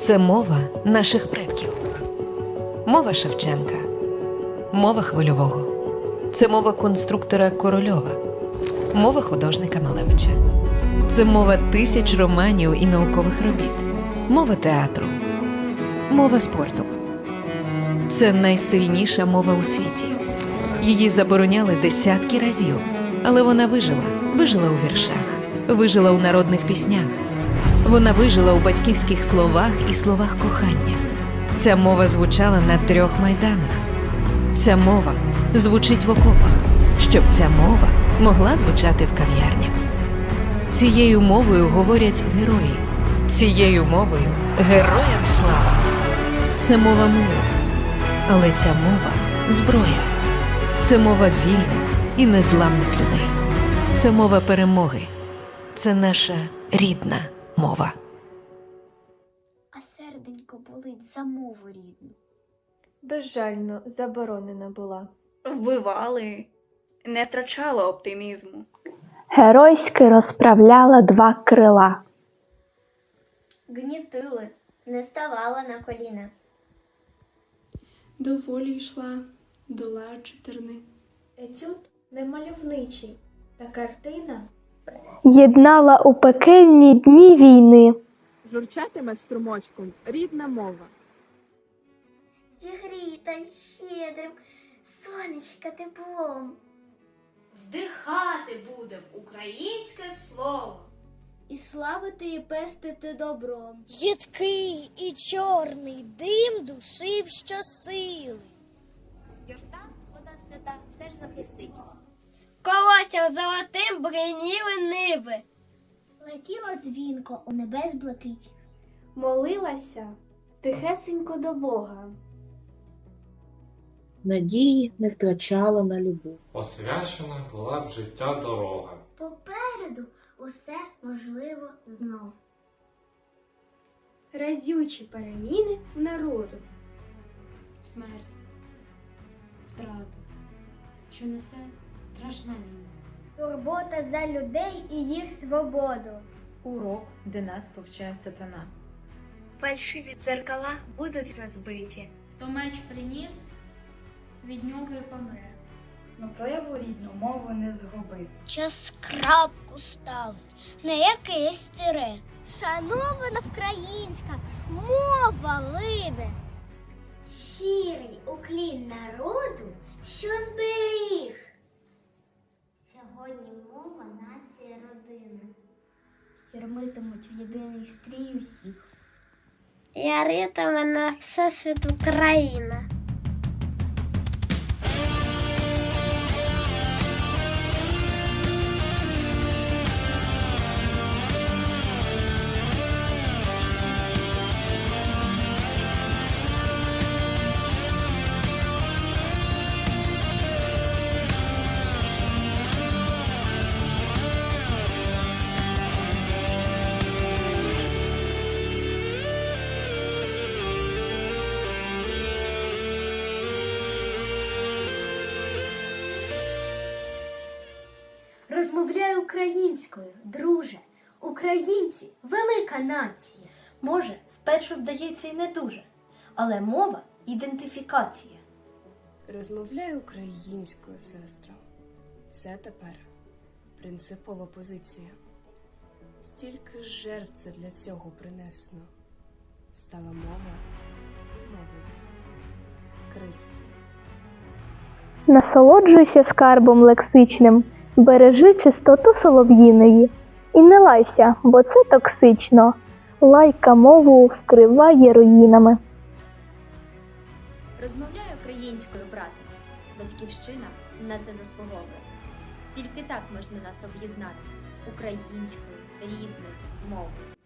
Це мова наших предків. Мова Шевченка, мова хвильового. Це мова конструктора Корольова, мова художника Малевича. Це мова тисяч романів і наукових робіт, мова театру, мова спорту. Це найсильніша мова у світі. Її забороняли десятки разів, але вона вижила, вижила у віршах, вижила у народних піснях. Вона вижила у батьківських словах і словах кохання. Ця мова звучала на трьох майданах. Ця мова звучить в окопах, щоб ця мова могла звучати в кав'ярнях. Цією мовою говорять герої. Цією мовою героям слава. Це мова миру. Але ця мова зброя. Це мова вільних і незламних людей. Це мова перемоги. Це наша рідна мова. А серденько болить за мову рідну. Безжально заборонена була. Вбивали, не втрачало оптимізму. Геройськи розправляла два крила. Гнітили, не ставала на коліна. До волі йшла, долаючи терни. Етюд не мальовничий, та картина Єднала у пекельні дні війни. Журчатиме струмочком рідна мова. Зігріта щедрим, сонечка теплом. Вдихати будем українське слово. і славити і пестити добром. Гідкий і чорний дим душив щосили. Юрта, вода свята, все ж захистить. Колоссям золотим бриніли ниви. Летіло дзвінко у небес блакить. Молилася тихесенько до Бога. надії не втрачала на любов. Освячена була б життя дорога. Попереду усе можливо знов. Разючі переміни в народу. Смерть, втрата, що несе страшна війна. Турбота за людей і їх свободу. Урок, де нас повчає сатана. Фальшиві дзеркала будуть розбиті. Хто меч приніс, від нього і помре. Прояву рідну мову не згуби. Час крапку ставить, не якесь тире. Шанована українська мова лине. Щирий уклін народу, що зберіг. Сьогодні мова нація родина. Ярмитимуть в єдиний стрій усіх. Яритиме на всесвіт Україна. Розмовляй українською, друже. Українці велика нація. Може, спершу вдається і не дуже, але мова ідентифікація. Розмовляй українською, сестро. Це тепер принципова позиція. Стільки жертв це для цього принесено. Стала мова мовою. Крицький. Насолоджуйся скарбом лексичним, бережи чистоту солов'їної. І не лайся, бо це токсично. Лайка мову вкриває руїнами. Розмовляй українською, брате. Батьківщина на це заслуговує. Тільки так можна нас об'єднати українською рідною мовою.